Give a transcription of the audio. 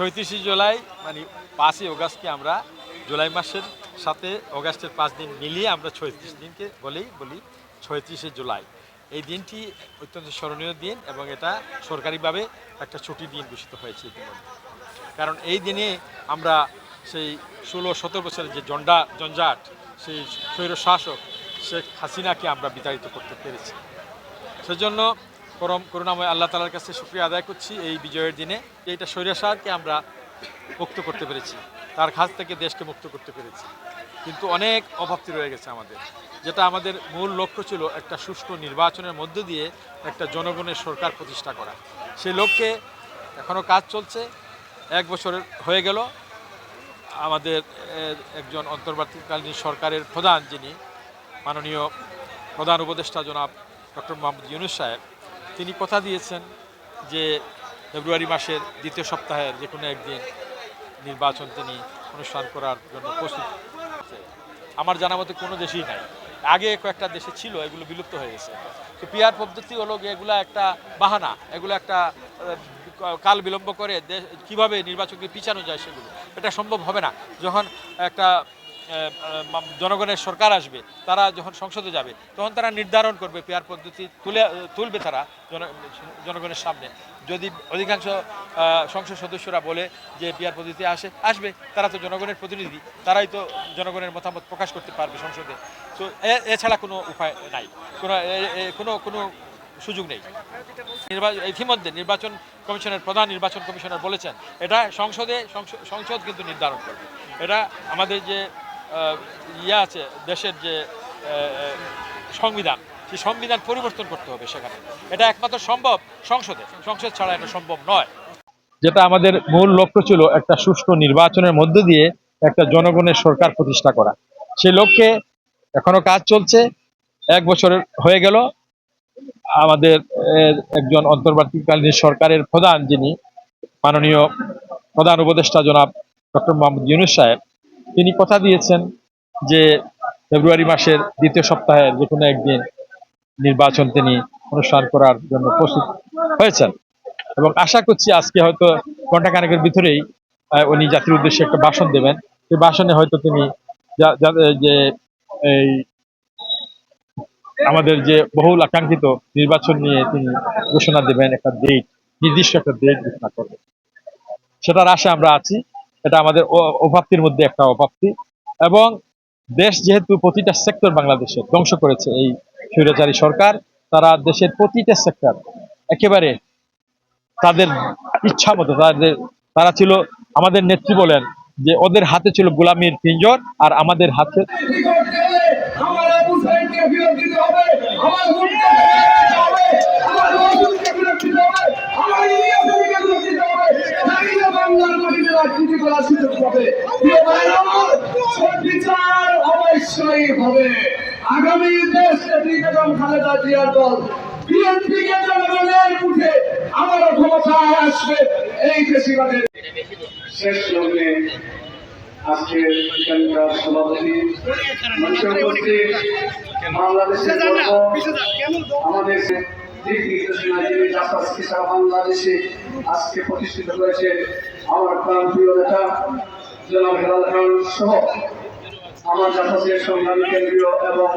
সৈত্রিশে জুলাই মানে পাঁচই অগাস্টকে আমরা জুলাই মাসের সাথে অগাস্টের পাঁচ দিন মিলিয়ে আমরা ছয়ত্রিশ দিনকে বলেই বলি ছয়ত্রিশে জুলাই। এই দিনটি অত্যন্ত স্মরণীয় দিন এবং এটা সরকারিভাবে একটা ছুটি দিন ঘোষিত হয়েছে ইতিমধ্যে। কারণ এই দিনে আমরা সেই ষোলো সতেরো বছরের যে জন্ডা, জঞ্জাট, সেই স্বৈর শাসক শেখ হাসিনাকে আমরা বিতাড়িত করতে পেরেছি। সেজন্য পরম করুণাময় আল্লাহ তালার কাছে শুক্রিয়া আদায় করছি এই বিজয়ের দিনে। এইটা স্বৈরাচারকে আমরা মুক্ত করতে পেরেছি। তার কাছ থেকে দেশকে মুক্ত করতে পেরেছি। কিন্তু অনেক অভাবতি রয়ে গেছে আমাদের। যেটা আমাদের মূল লক্ষ্য ছিল একটা সুষ্ঠু নির্বাচনের মধ্য দিয়ে একটা জনগণের সরকার প্রতিষ্ঠা করা। সেই লক্ষ্যে এখনও কাজ চলছে। এক বছরের হয়ে গেল। আমাদের একজন অন্তর্বর্তীকালীন সরকারের প্রধান যিনি, মাননীয় প্রধান উপদেষ্টা জনাব ডক্টর মোহাম্মদ ইউনুস সাহেব তিনি কথা দিয়েছেন যে ফেব্রুয়ারি মাসের দ্বিতীয় সপ্তাহের যে কোনো একদিন নির্বাচন তিনি অনুষ্ঠান করার জন্য প্রস্তুত। আমার জানা মতে কোনো দেশেই নাই। আগে কয়েকটা দেশে ছিল, এগুলো বিলুপ্ত হয়ে গেছে। তো পিয়ার পদ্ধতি হলো এগুলো একটা বাহানা, এগুলো একটা কাল বিলম্ব করে দেশ কীভাবে নির্বাচনকে পিছানো যায় সেগুলো। এটা সম্ভব হবে না। যখন একটা জনগণের সরকার আসবে, তারা যখন সংসদে যাবে, তখন তারা নির্ধারণ করবে পেয়ার পদ্ধতি তুলে, তুলবে তারা জন- জনগণের সামনে। যদি অধিকাংশ সংসদ সদস্যরা বলে যে পেয়ার পদ্ধতি আসে, আসবে, তারা তো জনগণের প্রতিনিধি, তারাই তো জনগণের মতামত প্রকাশ করতে পারবে সংসদে। তো এছাড়া কোনো উপায় নাই, কোনো কোনো কোনো সুযোগ নেই। নির্বাচন ইতিমধ্যে নির্বাচন কমিশনের, প্রধান নির্বাচন কমিশনার বলেছেন, এটা সংসদে, সংস- সংসদ কিন্তু নির্ধারণ করবে। এটা আমাদের যে ইয়ে আছে, দেশের যে সংবিধান, সেই সংবিধান পরিবর্তন করতে হবে সেখানে। এটা একমাত্র সম্ভব সংসদে। সংসদ ছাড়া এটা সম্ভব নয়। যেটা আমাদের মূল লক্ষ্য ছিল একটা সুষ্ঠু নির্বাচনের মধ্য দিয়ে একটা জনগণের সরকার প্রতিষ্ঠা করা। সেই লক্ষ্যে এখনও কাজ চলছে। এক বছরের হয়ে গেল। আমাদের একজন অন্তর্বর্তীকালীন সরকারের প্রধান যিনি, মাননীয় প্রধান উপদেষ্টা জনাব ডক্টর মোহাম্মদ ইউনুস সাহেব তিনি কথা দিয়েছেন যে ফেব্রুয়ারি মাসের দ্বিতীয় সপ্তাহের যে কোনো একদিন নির্বাচন তিনি অনুষ্ঠান করার জন্য প্রস্তুত হয়েছেন। এবং আশা করছি আজকে হয়তো ঘণ্টা কানেকের ভিতরেই উনি জাতির উদ্দেশ্যে একটা ভাষণ দেবেন। সেই ভাষণে হয়তো তিনি যে এই আমাদের যে বহুল আকাঙ্ক্ষিত নির্বাচন নিয়ে তিনি ঘোষণা দেবেন, একটা ডেট নির্দিষ্ট একটা ডেট ঘোষণা করবেন। সেটার আশা আমরা আছি। এটা আমাদের অ- অভাবতির মধ্যে একটা অভাবতি এবং দেশ যেহেতু প্রতিটা সেক্টর বাংলাদেশে ধ্বংস করেছে এই স্বৈরাচারী সরকার, তারা দেশের প্রতিটা সেক্টর একেবারে তাদের ইচ্ছা মতো, তাদের, তারা ছিল, আমাদের নেত্রী বলেন যে ওদের হাতে ছিল গোলামীর পিঞ্জর আর আমাদের হাতে বিচার অবশ্যই হবে। আগামী দেশ বেগম খালেদা জিয়ার দল বিএনপিকে জনগণের মুখে আবারও ক্ষমতায় আসবে এই বেশিরভাগের শেষ লগ্নে। আজকে এখানকার সভাপতি বাংলাদেশের আমাদের দিক নির্দেশনা যিনি বাংলাদেশে আজকে প্রতিষ্ঠিত করেছে আমার প্রাণ প্রিয় নেতা জনাব হেলাল খান সহ আমার জাতীয় সংগ্রামী কেন্দ্রীয় এবং